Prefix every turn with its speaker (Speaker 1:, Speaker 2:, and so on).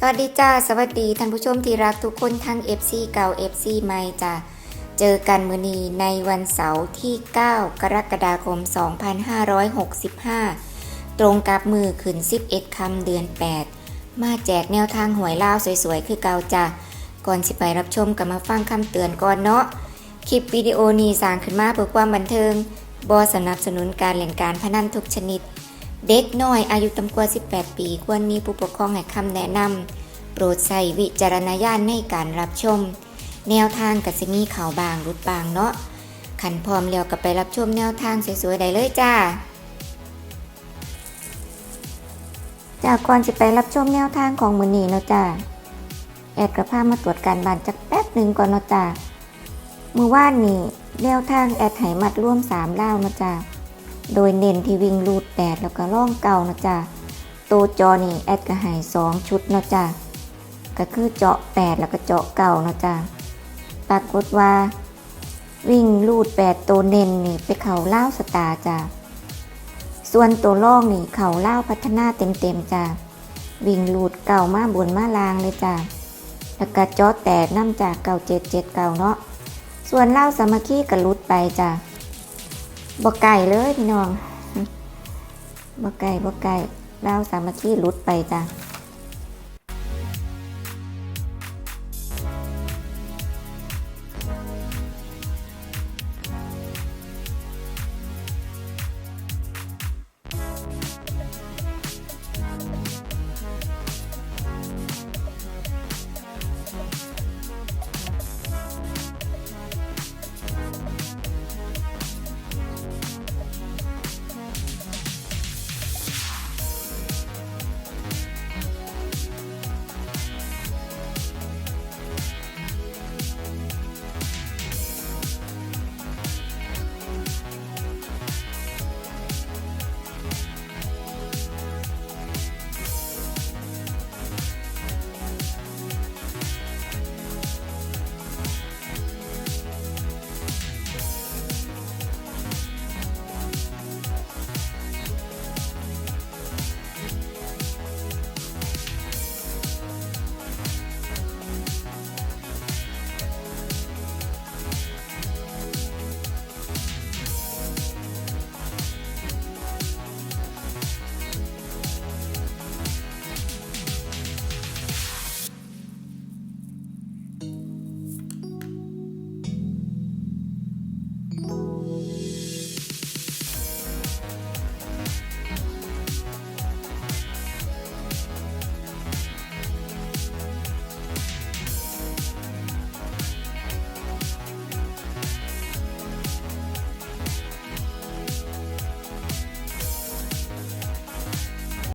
Speaker 1: สวัสดีจ้า สวัสดีท่านผู้ชมที่รักทุกคนทั้ง FC เก่า FC ใหม่จ้าเจอกันมือนีในวันเสาร์ที่ 9 กรกฎาคม 2565 ตรงกับมือขึ้น 11 คำเดือน 8 มาแจกแนวทางหวยล่าวสวยๆ คือเก่าจ้าก่อนสิไปรับชมกับมาฟังคำเตือนก่อนเนาะ คลิปวิดีโอนี้สร้างขึ้นมาเพื่อความบันเทิงบอสนับสนุนการเล่นการพนันทุกชนิด เด็กน้อยอายุต่ำกว่า 18 ปี ควรมีผู้ปกครองให้คำแนะนำ โปรดใส่วิจารณญาณในการรับชม แนวทางกัสมีข่าวบางรุดบางเนาะขันพร้อมแล้วก็ไปรับชมแนวทางสวยๆ ได้เลยจ้าจากก่อนจะไปรับชมแนวทางของมือนีเนาะจ้าแอดกระพามาตรวจการบ้านจักแป๊บหนึ่งก่อนเนาะจ้ามือว่านนี่แนวทางแอดไหมัดร่วมสามเล่าเนาะจ้า โดยเน้นที่วิ่งรูด8แล้วก็ล่องเก่านะจ๊ะโตวจอนี่แอดก็ให้2ชุดนะจ๊ะก็คือเจาะ8แล้วก็เจาะเก่านะจ๊ะปรากฏว่า วิ่งรูด8ตัวเน้นนี่ไปเข่าเล่าสตาจ้ะส่วนตัวล่องนี่เข่าเล่าพัฒนาเต็มๆจ้ะวิ่งรูดเก่ามาบนมาลางเลยจ้ะแล้วก็เจาะแตกน้ำจากเก่าเจ็ดเจ็ดเก่าเนาะส่วนเล่าสามัคคีก็รุดไปจ้ะ บ่ไก่เลยพี่น้องบ่ไก่บ่ไก่เล่าวสามัคคีหลุดไปจ้ะ